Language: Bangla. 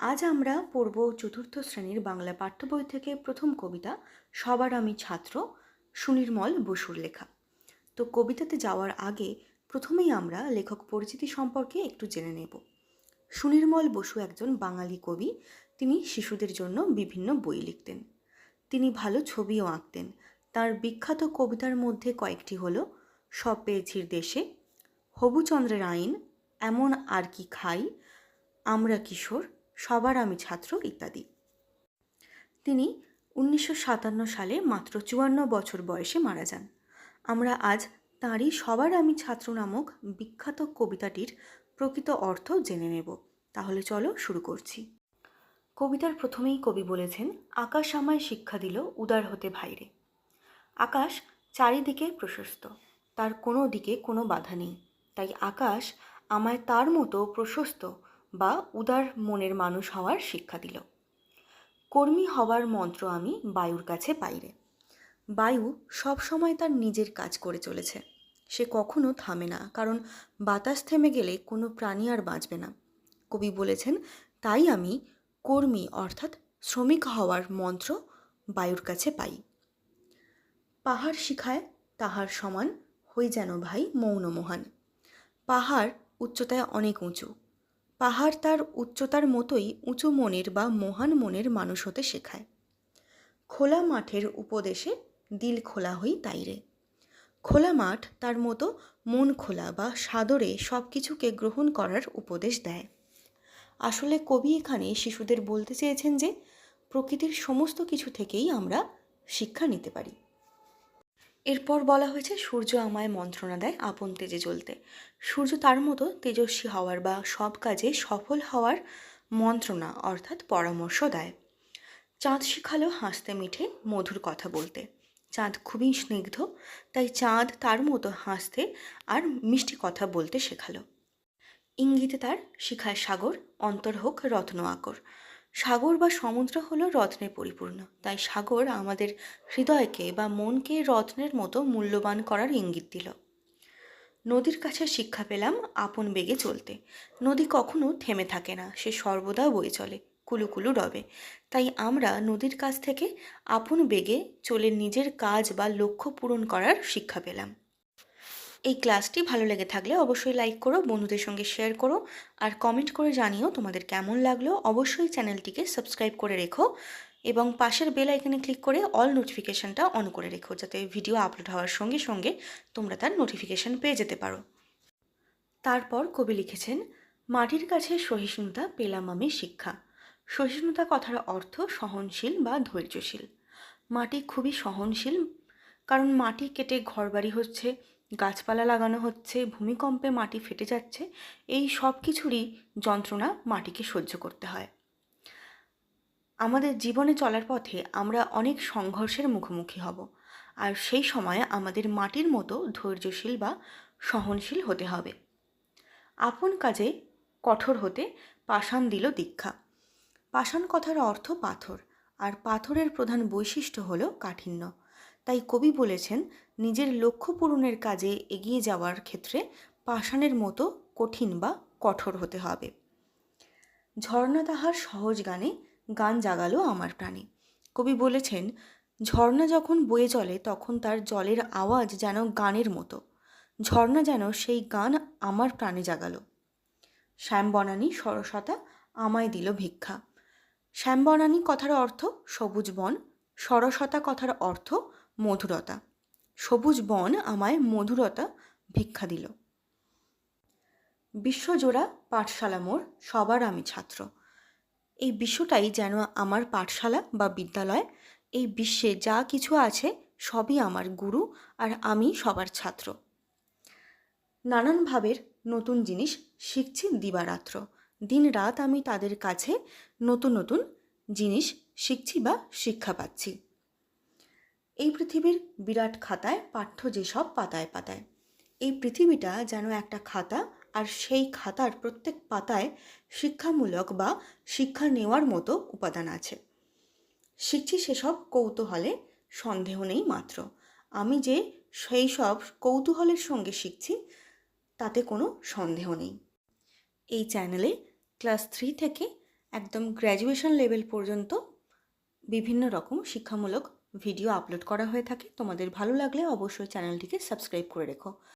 আজ আমরা পড়ব চতুর্থ শ্রেণির বাংলা পাঠ্য বই থেকে প্রথম কবিতা সবার আমি ছাত্র সুনির্মল বসুর লেখা। তো কবিতাতে যাওয়ার আগে প্রথমেই আমরা লেখক পরিচিতি সম্পর্কে একটু জেনে নেব। সুনির্মল বসু একজন বাঙালি কবি, তিনি শিশুদের জন্য বিভিন্ন বই লিখতেন। তিনি ভালো ছবিও আঁকতেন। তার বিখ্যাত কবিতার মধ্যে কয়েকটি হল, সব পেয়েছির দেশে হবুচন্দ্রের আইন, এমন আর কি খাই, আমরা কিশোর সবার আমি ছাত্র ইত্যাদি। তিনি উনিশশো সাতান্ন সালে মাত্র চুয়ান্ন বছর বয়সে মারা যান। আমরা আজ তাঁরই সবার আমি ছাত্র নামক বিখ্যাত কবিতাটির প্রকৃত অর্থ জেনে নেব। তাহলে চলো শুরু করছি। কবিতার প্রথমেই কবি বলেছেন, আকাশ আমায় শিক্ষা দিল উদার হতে ভাইরে। আকাশ চারিদিকে প্রশস্ত, তার কোনো দিকে কোনো বাধা নেই। তাই আকাশ আমায় তার মতো প্রশস্ত বা উদার মনের মানুষ হওয়ার শিক্ষা দিল। কর্মী হওয়ার মন্ত্র আমি বায়ুর কাছে পাইরে বায়ু সবসময় তার নিজের কাজ করে চলেছে। সে কখনো থামে না, কারণ বাতাস থেমে গেলে কোনো প্রাণী আর বাঁচবে না। কবি বলেছেন, তাই আমি কর্মী অর্থাৎ শ্রমিক হওয়ার মন্ত্র বায়ুর কাছে পাই। পাহাড় শিখায় তাহার সমান হই যেন ভাই মৌন মহান। পাহাড় উচ্চতায় অনেক উঁচু পাহাড় তার উচ্চতার মতোই উঁচু মনের বা মহান মনের মানুষ হতে শেখায়। খোলা মাঠের উপদেশে দিল খোলা হই তাইরে খোলা মাঠ তার মতো মন খোলা বা সাদরে সব কিছুকে গ্রহণ করার উপদেশ দেয়। আসলে কবি এখানে শিশুদের বলতে চেয়েছেন যে, প্রকৃতির সমস্ত কিছু থেকেই আমরা শিক্ষা নিতে পারি। এরপর বলা হয়েছে, সূর্য আমায় মন্ত্রণা দেয় আপন তেজে জ্বলতে। সূর্য তার মতো তেজস্বী হওয়ার বা সব কাজে সফল হওয়ার মন্ত্রণা অর্থাৎ পরামর্শ দেয়। চাঁদ শিখালো হাসতে মিঠে মধুর কথা বলতে। চাঁদ খুবই স্নিগ্ধ, তাই চাঁদ তার মতো হাসতে আর মিষ্টি কথা বলতে শেখালো। ইঙ্গিতে তার শিখায় সাগর, অন্তর হোক রত্ন আকর। সাগর বা সমুদ্র হলো রত্নে পরিপূর্ণ। তাই সাগর আমাদের হৃদয়কে বা মনকে রত্নের মতো মূল্যবান করার ইঙ্গিত দিল। নদীর কাছে শিক্ষা পেলাম আপন বেগে চলতে। নদী কখনো থেমে থাকে না, সে সর্বদা বয়ে চলে কুলুকুলু রবে তাই আমরা নদীর কাছ থেকে আপন বেগে চলে নিজের কাজ বা লক্ষ্য পূরণ করার শিক্ষা পেলাম। এই ক্লাসটি ভালো লেগে থাকলে অবশ্যই লাইক করো, বন্ধুদের সঙ্গে শেয়ার করো আর কমেন্ট করে জানিও তোমাদের কেমন লাগল। অবশ্যই চ্যানেলটিকে সাবস্ক্রাইব করে রেখো এবং পাশের বেল আইকনে ক্লিক করে অল নোটিফিকেশানটা অন করে রেখো যাতে ভিডিও আপলোড হওয়ার সঙ্গে সঙ্গে তোমরা তার নোটিফিকেশান পেয়ে যেতে পারো। তারপর কবি লিখেছেন, মাটির কাছে সহিষ্ণুতা পেলাম আমি শিক্ষা। সহিষ্ণুতা কথার অর্থ সহনশীল বা ধৈর্যশীল। মাটি খুবই সহনশীল, কারণ মাটি কেটে ঘরবাড়ি হচ্ছে গাছপালা লাগানো হচ্ছে, ভূমিকম্পে মাটি ফেটে যাচ্ছে, এই সব কিছুরই যন্ত্রণা মাটিকে সহ্য করতে হয়। আমাদের জীবনে চলার পথে আমরা অনেক সংঘর্ষের মুখোমুখি হব, আর সেই সময় আমাদের মাটির মতো ধৈর্যশীল বা সহনশীল হতে হবে। আপন কাজে কঠোর হতে পাষাণ দিল দীক্ষা। পাষাণ কথার অর্থ পাথর, আর পাথরের প্রধান বৈশিষ্ট্য হল কাঠিন্য। তাই কবি বলেছেন, নিজের লক্ষ্য পূরণের কাজে এগিয়ে যাওয়ার ক্ষেত্রে পাষাণের মতো কঠিন বা কঠোর হতে হবে। ঝর্ণা তাহার সহজ গানে গান জাগালো আমার প্রাণে। কবি বলেছেন, ঝর্ণা যখন বয়ে চলে তখন তার জলের আওয়াজ যেন গানের মতো। ঝর্ণা যেন সেই গান আমার প্রাণে জাগালো। শ্যামবনানী সরসতা আমায় দিল ভিক্ষা। শ্যামবনানী কথার অর্থ সবুজ বন সরসতা কথার অর্থ মধুরতা। সবুজ বন আমায় মধুরতা ভিক্ষা দিল। বিশ্বজোড়া পাঠশালা মোর, সবার আমি ছাত্র। এই বিশ্বটাই যেন আমার পাঠশালা বা বিদ্যালয়, এই বিশ্বে যা কিছু আছে সবই আমার গুরু আর আমি সবার ছাত্র। নানান ভাবের নতুন জিনিস শিখছি দিবারাত্র। দিন রাত আমি তাদের কাছে নতুন নতুন জিনিস শিখছি বা শিক্ষা পাচ্ছি। এই পৃথিবীর বিরাট খাতায় পাঠ্য যেসব পাতায় পাতায়। এই পৃথিবীটা যেন একটা খাতা আর সেই খাতার প্রত্যেক পাতায় শিক্ষামূলক বা শিক্ষা নেওয়ার মতো উপাদান আছে। শিখছি সেসব কৌতূহলে, সন্দেহ নেই মাত্র। আমি যে সেই সব কৌতূহলের সঙ্গে শিখছি, তাতে কোনো সন্দেহ নেই। এই চ্যানেলে ক্লাস থ্রি থেকে একদম গ্র্যাজুয়েশন লেভেল পর্যন্ত বিভিন্ন রকম শিক্ষামূলক ভিডিও আপলোড করা হয়ে থাকে। তোমাদের ভালো লাগলে অবশ্যই চ্যানেলটিকে সাবস্ক্রাইব করে রেখো।